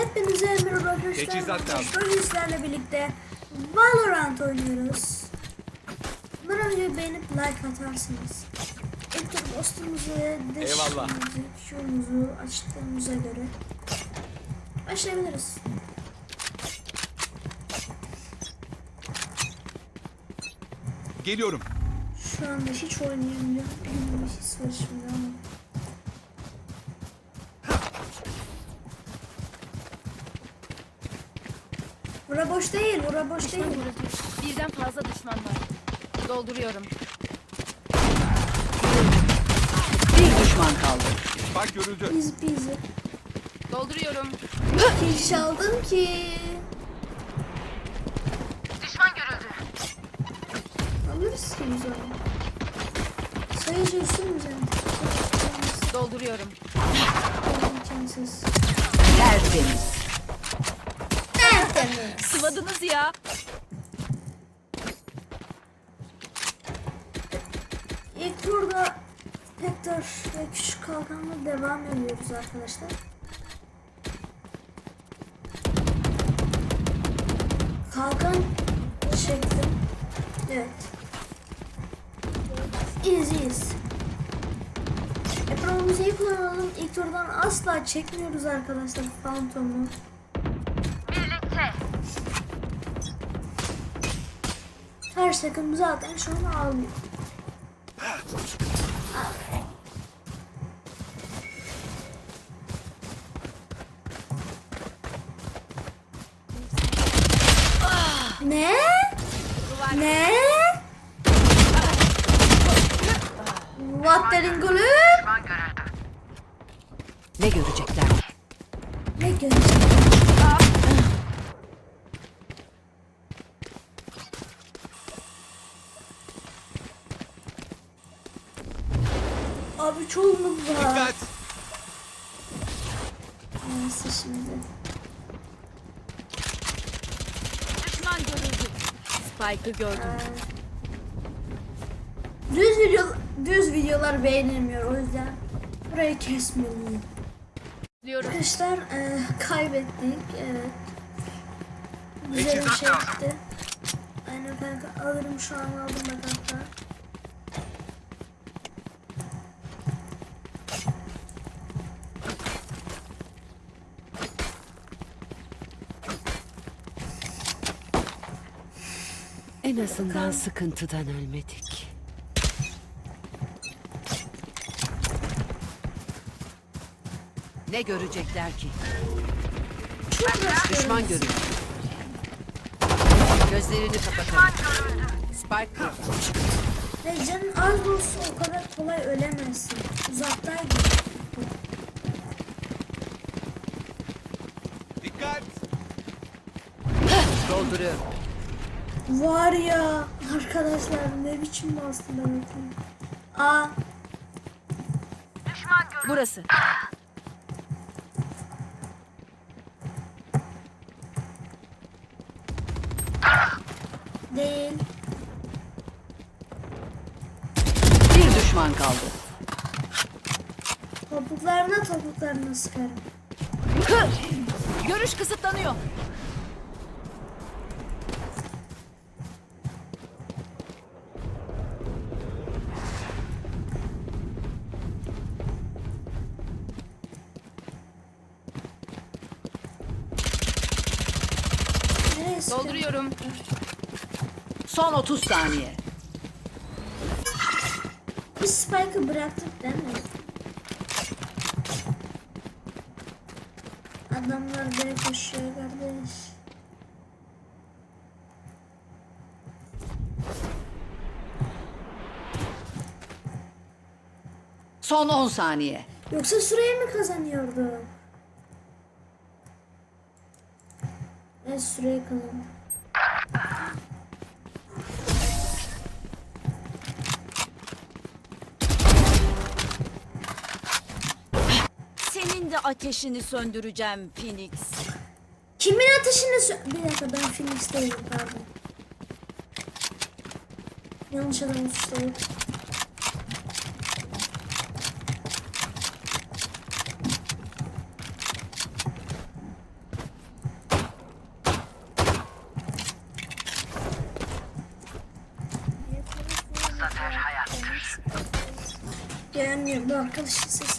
Hepinize merhaba arkadaşlar. Bugün sizlerle birlikte Valorant oynuyoruz. Bundan önce beğenip like atarsınız. İlk ve Eyvallah. dişimizi, şumuzu açtığımıza göre başlayabiliriz. Geliyorum. Şu anda hiç oynayamıyorum. Bir his var şimdi ama. Bura boş değil, bura boş değil. Birden fazla düşman var. Dolduruyorum. Bir düşman kaldı. Bak görüldü. Easy peasy. Dolduruyorum. Kill çaldım ki. Düşman görüldü. Alırız ki biz onu. Sayıcı üstümüze. Dolduruyorum. İmkansız. Tertemiz. Sıvadınız ya. İlk turda Hector ve Küçük Kalkan'la devam ediyoruz arkadaşlar. Kalkan çektim. Evet. İyiyiz. Epromumuzu iyi kullanalım. İlk turdan asla çekmiyoruz arkadaşlar Phantom'u. Her takım zaten şu an almıyor. Ne? Ne? What the gülüm? Ne görecekler? Ne göreceğim? Abi var? Dikkat. Neyse şimdi. Düşman görüldü. Spike'ı gördüm. Düz video düz videolar beğenilmiyor o yüzden burayı kesmeliyim. Diyorum. Arkadaşlar e, kaybettik. Evet. Güzel bir şey gitti. Aynen kanka alırım şu an aldım da kanka. En azından sıkıntıdan ölmedik. Ne görecekler ki? Düşman görür. Gözlerini kapatalım. Spike kurdu. Ve canın az olsa o kadar kolay ölemezsin. Uzaktaydı. Dikkat. Dolduruyorum. Var ya arkadaşlar ne biçim bastı ben atayım. Aa Burası. değil. Bir düşman kaldı. Topuklarına topuklarına sıkarım. Görüş kısıtlanıyor. Son 30 saniye. Biz Spike'ı bıraktık değil mi? Adamlar böyle koşuyor kardeş. Son 10 saniye. Yoksa süreyi mi kazanıyordu? Evet süreyi kazandı. ateşini söndüreceğim Phoenix. Kimin ateşini sö... Bir dakika ben Phoenix değilim pardon. Yanlış adamı suçladım. Zafer hayattır. Gelmiyor bu arkadaşın sesi.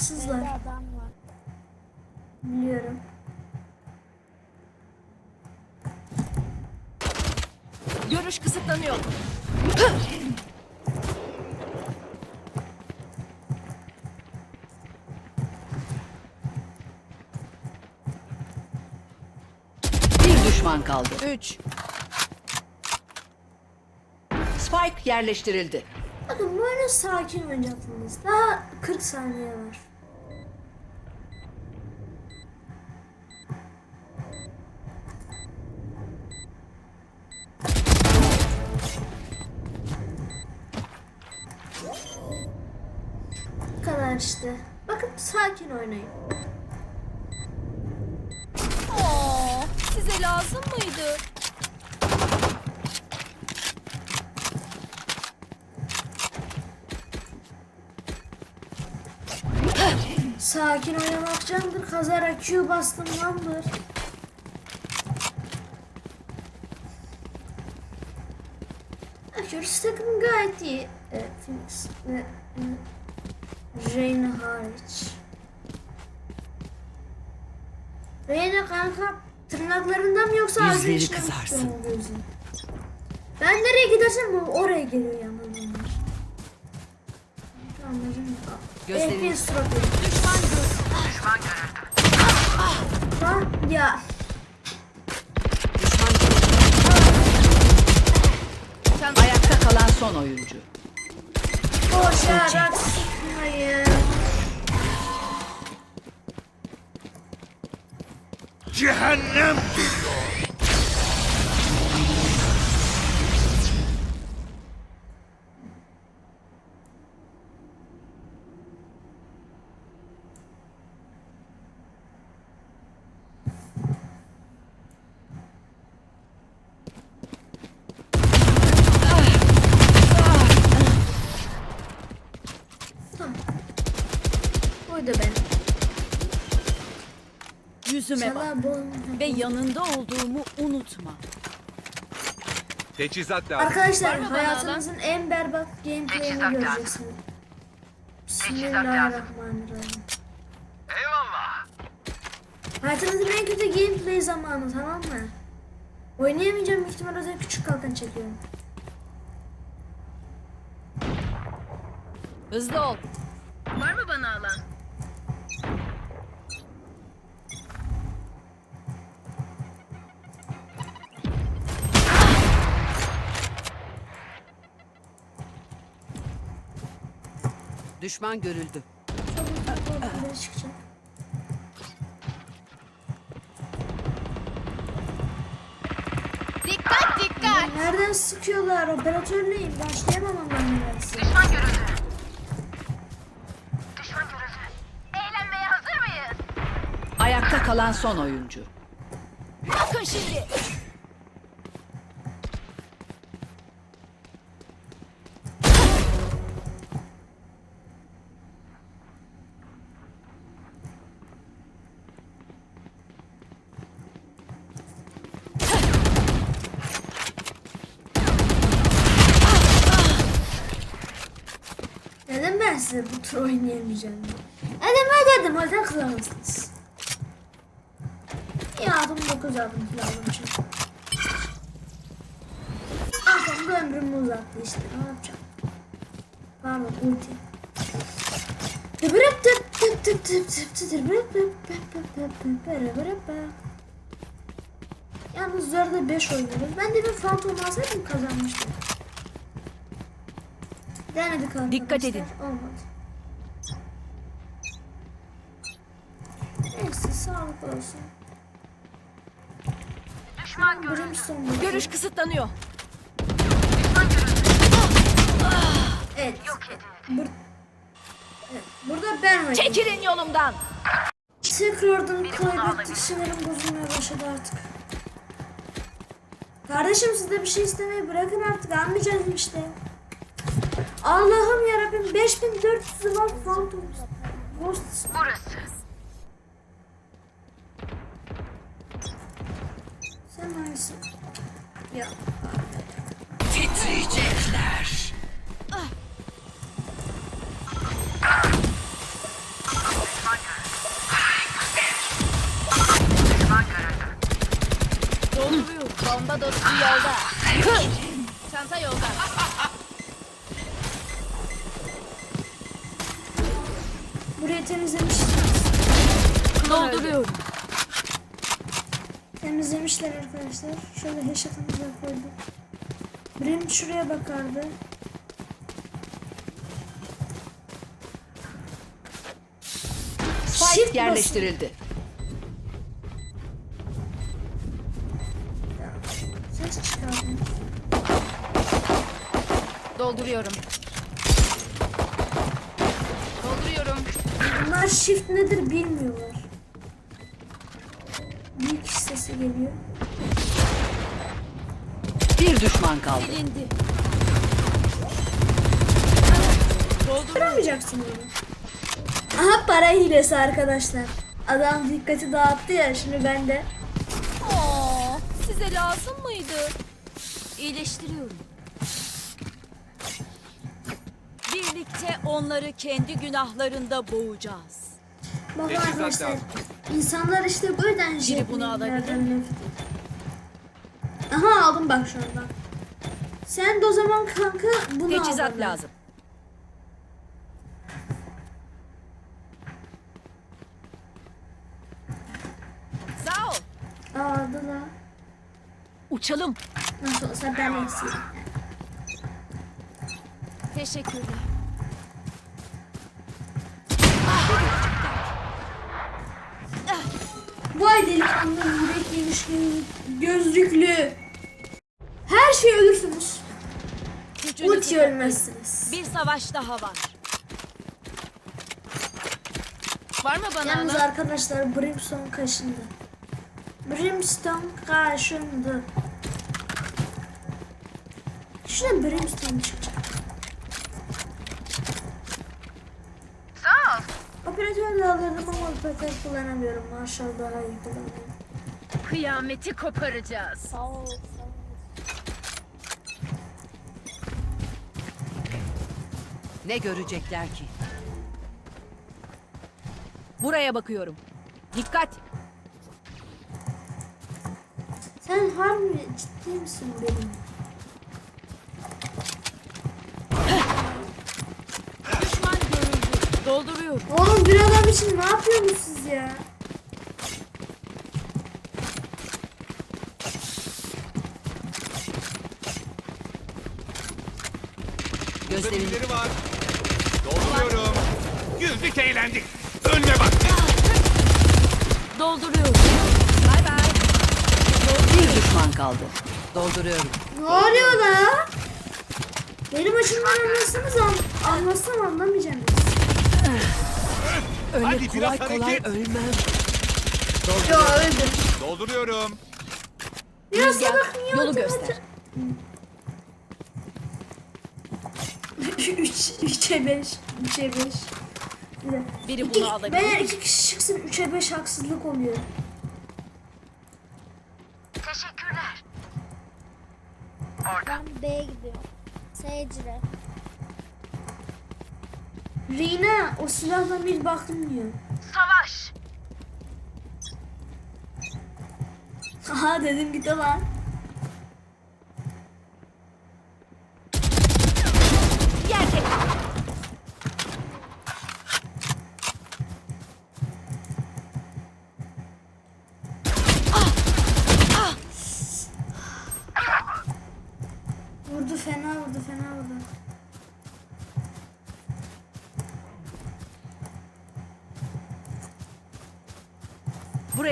Kulaksızlar. adam var. Biliyorum. Görüş kısıtlanıyor. Bir düşman kaldı. 3. Spike yerleştirildi. Bakın böyle sakin oynayacaksınız. Daha 40 saniye var. Oynayın. Oo, size lazım mıydı? Sakin oynamak candır. Kazara Q bastım landır. Bakıyoruz takım gayet iyi. Evet, Phoenix ve Reyna hariç. Reyna kanka tırnaklarından mı yoksa ağzının Yüzleri içine mi kızarsın. gözü? Ben nereye gidersem o oraya geliyor onlar. Anladım. Gösterin. FPS suratı. Lan ya Ayakta kalan son oyuncu. boşarak sıkmayın. Cehennem! Tamam. Buydu benim. Yüzüme bak. Ve yanında olduğumu unutma. Teçhizat lazım. Arkadaşlar hayatınızın en berbat gameplay'ini göreceksiniz. Bismillahirrahmanirrahim. Eyvallah. Hayatınızın en kötü gameplay zamanı tamam mı? Oynayamayacağım büyük ihtimal yüzden küçük kalkan çekiyorum. Hızlı ol. Düşman görüldü. Çabuk korkuları çıkacak. Dikkat dikkat. Nereden sıkıyorlar? Operatörleyim. Başlayamam nedense. Düşman görüldü. Düşman görüldü. Eğlenmeye hazır mıyız? Ayakta kalan son oyuncu. Bakın şimdi. Size bu tur oynayamayacağım diye. Dedim yüzden kızamazsınız. İyi aldım 9 aldım kilo aldım çünkü. Arkamda ömrümü uzattı işte ne yapacağım. Pardon ulti. Dıbırıp dıp dıp dıp dıp dıp dıp dıbırıp dıp dıp dıp dıp dıp bırıbırıp dıp. Yalnız 4'e 5 oynuyoruz. Ben de bir fantom alsaydım kazanmıştım. Denedik arkadaşlar. Dikkat edin. Olmadı. Neyse sağlık olsun. Düşman görüldü. Görüş kısıtlanıyor. Düşman görüldü. Evet. Yok edildi. Bur Evet, burada ben oynuyorum. Çekilin yolumdan. Tekrardan kaybettik. Sinirim bozulmaya başladı artık. Kardeşim siz de bir şey istemeyi bırakın artık. Almayacağız işte. Allah'ım yarabbim 5400 var Phantom. Ghost. Burası. Sen hangisi? Ya. Şuraya bakardı. Spike Shift basın. yerleştirildi. Ses. Dolduruyorum. Dolduruyorum. Bunlar shift nedir bilmiyorlar. Kişi sesi geliyor. Bir düşman kaldı. Silindi. Kıramayacaksın bunu. Aha para hilesi arkadaşlar. Adam dikkati dağıttı ya şimdi ben de. Aa, size lazım mıydı? İyileştiriyorum. Birlikte onları kendi günahlarında boğacağız. Bak arkadaşlar insanlar işte bu yüzden bunu jetpack'lerden alabilir nefret. Aha aldım bak şu anda. Sen de o zaman kanka bunu al Teçhizat bana. lazım. Sağ ol. Aldı da. Uçalım. Nasıl olsa ben eksiyim. Teşekkürler. Vay delikanlı yürek yemiş gözlüklü. Her şey ölürsünüz. Gücünüzü Ulti ölmezsiniz. Bir savaş daha var. Var mı bana Yalnız ana? arkadaşlar Brimstone kaşındı. Brimstone kaşındı. Şuna Brimstone çıkacak. Sağ ol. Operatör alırdım ama operatör kullanamıyorum. Marshall daha iyi kullanıyorum. Kıyameti koparacağız. Ne görecekler ki? Buraya bakıyorum. Dikkat. Sen harbi ciddi misin benim? Düşman görüldü. Dolduruyorum. Oğlum bir adam için ne yapıyorsunuz siz ya? Gözlerini Birileri var. Dolduruyorum. Güldük eğlendik. Ölme bak. Dolduruyorum. Bay bay. bir düşman kaldı. Dolduruyorum. Ne oluyor la? Benim açımdan anlasanız an anlasam anlamayacaksınız. Öyle Hadi biraz kolay kolay hareket. ölmem. Yo öldüm. Dolduruyorum. Ya Rüzgar, salak niye yolu otomatik- göster. Üç, üçe beş, üçe beş. Bir de- Biri İki, bunu alabilir. Beyler iki kişi çıksın üçe beş haksızlık oluyor. Teşekkürler. Ben B'ye gidiyorum. Sage'le. Rina o silahla bir baktım diyor. Savaş. Aha dedim git lan.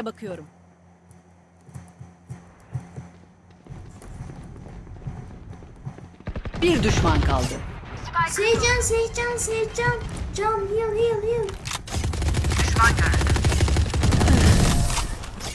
Buraya bakıyorum. Bir düşman kaldı. Seycan Seycan Seycan. Can heal heal heal.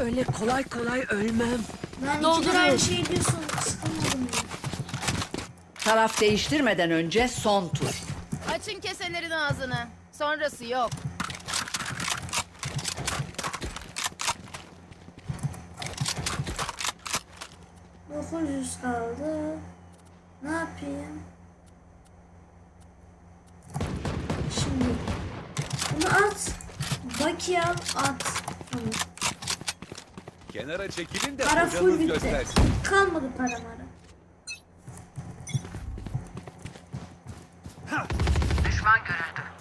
Öyle kolay kolay ölmem. Ben iki Dolduruyor. aynı şey diyorsun. Sıkılmadım ya. Taraf değiştirmeden önce son tur. Açın keselerin ağzını. Sonrası yok. Dokuz yüz kaldı. Ne yapayım? Şimdi bunu at. Baki al at. Tamam. Kenara çekilin de Para full bitti. göstersin. Kalmadı para mara. Düşman görüldü.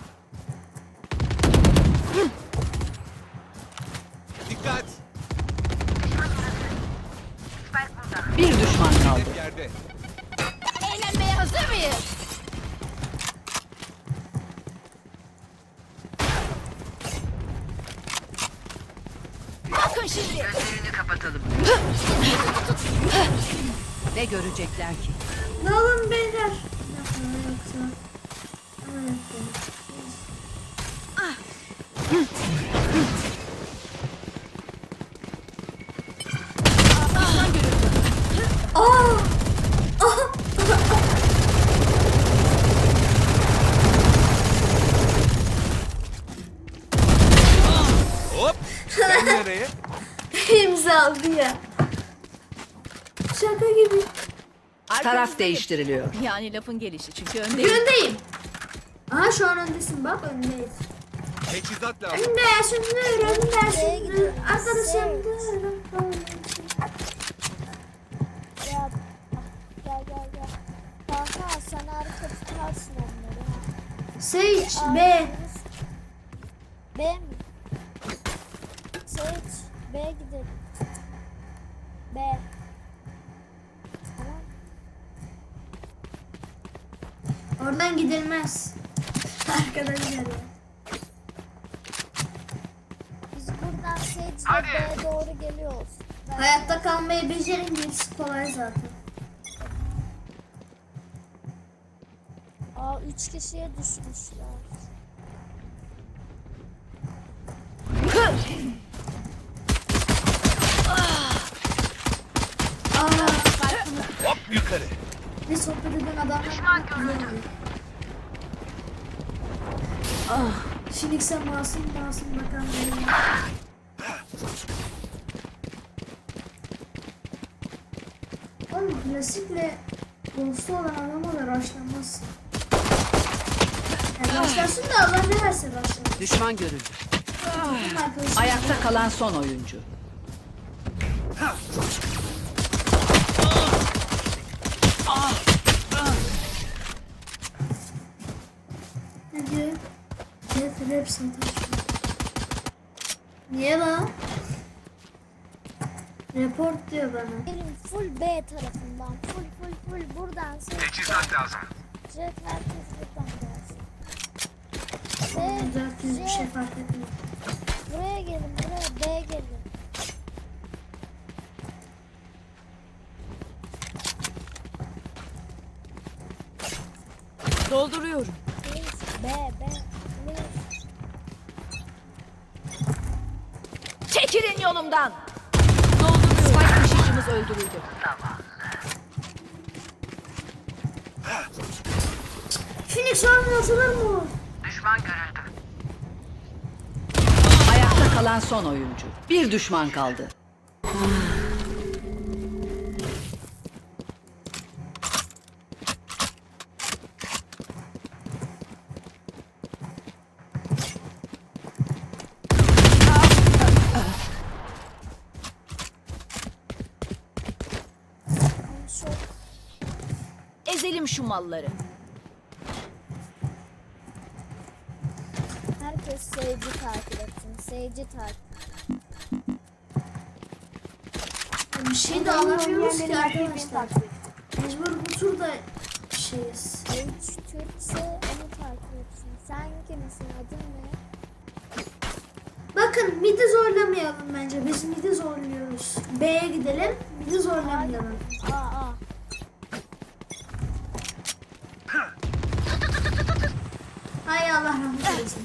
Görecekler ki? Ne olun beyler? Aa! Hop. Sen nereye? İmza aldı ya. Şaka gibi. Taraf değiştiriliyor. Yani lafın gelişi çünkü öndeyim. Öndeyim. Aha şu an öndesin bak öndeyiz. Teçhizat lazım. Dur öndesin dur. gidiyorum. Arkadaşım gel gel gel. Kanka sen arka tutarsın onları. ha. Sage Aa, B. B mi? Seç. B gidelim. B. Tamam. Oradan gidilmez. Arkadaşlar ya. Biz buradan Sage'le. B'ye doğru geliyoruz. Ben- Hayatta kalmayı becerin gerisi kolay zaten. Aa 3 kişiye düşmüşler. Aa, Hop yukarı. ne sohbet eden adamlar. Düşman görüldü. Ah, Phoenix'e masum masum bakan benim. Oğlum klasikle dostu olan adama da raşlanmaz. Yani raşlarsın da Allah ne verse raşlanır. Düşman görüldü. Ayakta kalan son oyuncu. Sataşma. Niye lan? Report diyor bana. Gelin full B tarafından. Full full full buradan Sage. Teçhizat lazım. Jet herkes buradan gelsin. Güzel Sage, bir şey fark etmiyor. buraya gelin buraya B gelin. Dolduruyorum. Çekilin yolumdan. Dolduruyorum. Spike taşıyıcımız öldürüldü. Phoenix atılır mı? Düşman görüldü. Ayakta kalan son oyuncu. Bir düşman kaldı. Malları. Herkes Sage'i takip etsin. Sage'i takip. Bir şey de alamıyoruz ki arkadaşlar. Mecbur bu turda şeyiz. Sage Türkse onu takip etsin. Sen kimsin adın ne? Bakın midi zorlamayalım bence. Biz midi zorluyoruz. B'ye gidelim. Midi zorlamayalım. Aa aa. Allah. Rahmet eylesin.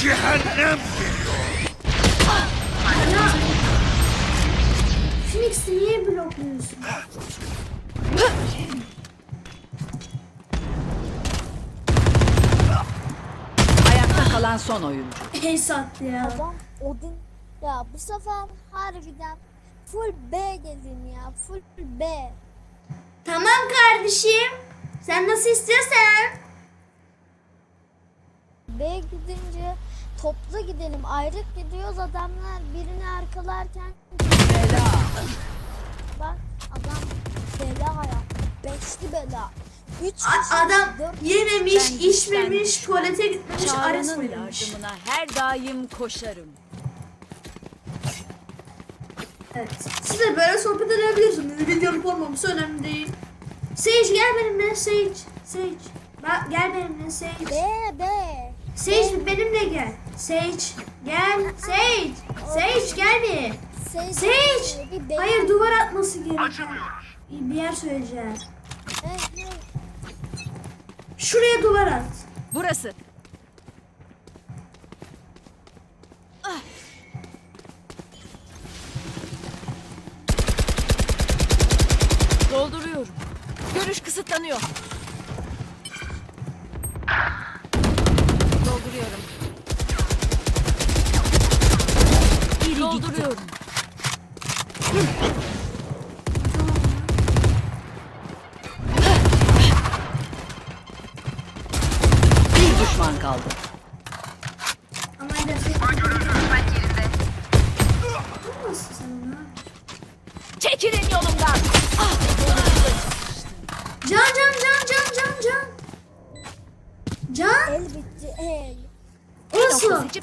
Cehennem. Ya Phoenix'i niye blokluyorsun? Ayakta kalan son oyuncu. Ace attı ya. Adam Odin. Ya bu sefer harbiden full B dedim ya. Full B. Tamam kardeşim. Sen nasıl istiyorsan. B gidince toplu gidelim. Ayrık gidiyoruz adamlar birini arkalarken bela. Bak adam bela ya. Beşli bela. Üç A- kişi, adam dört yememiş, Ben içmemiş, tuvalete gitmemiş, Ares yardımına her daim koşarım. Evet. Siz de böyle sohbet edebilirsiniz. Videoluk olmaması önemli değil. Sage gel benimle Sage. Sage. Bak gel benimle Sage. B B. Sage benimle gel. Sage gel. Sage. Sage gel bir. Sage. Hayır duvar atması gerekiyor. Açamıyoruz. Bir yer söyleyeceğim. Şuraya duvar at. Burası. Dolduruyorum. Görüş kısıtlanıyor. Dolduruyorum. Dolduruyorum. Bir düşman kaldı.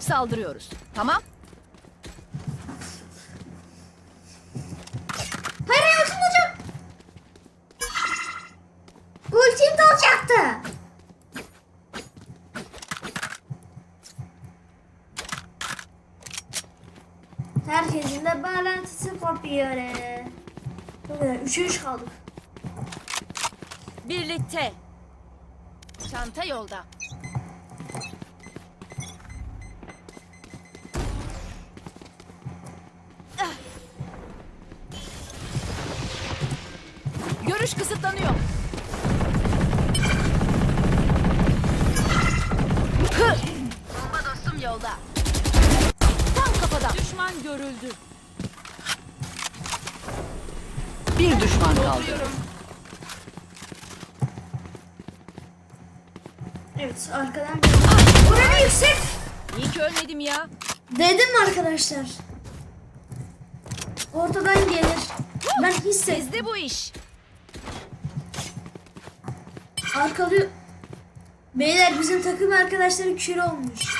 Saldırıyoruz. Tamam. Hayır ultim olacak. Ultim de olacaktı. Herkesin de bağlantısı kopuyor. 3'e 3 kaldık. Birlikte. Çanta yolda. Görüş kısıtlanıyor. Hı! Bomba dostum yolda. Tam kafada. Düşman görüldü. Bir düşman kaldı. Evet arkadan. Oranı yüksek. İyi ki ölmedim ya. Dedim mi arkadaşlar? Ortadan gelir. Ben hissettim. Bizde bu iş. Arkalıyor. Beyler bizim takım arkadaşları kül olmuş.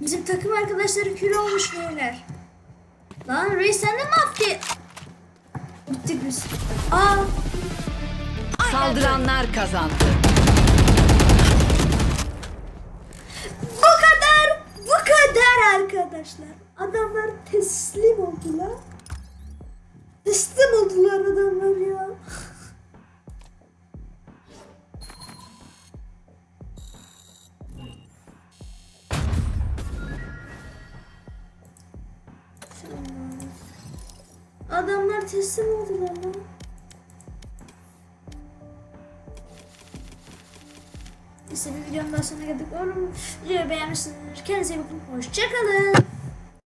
Bizim takım arkadaşları kül olmuş beyler. Lan reis sen de mi affet? Gittik biz. Aa Saldıranlar kazandı. bu kadar bu kadar arkadaşlar. Adamlar teslim oldular. Teslim oldular adamlar ya. Adamlar teslim oldular lan. Neyse bir videonun daha sonuna geldik. Umarım videoyu beğenmişsinizdir. Kendinize iyi bakın. Hoşçakalın.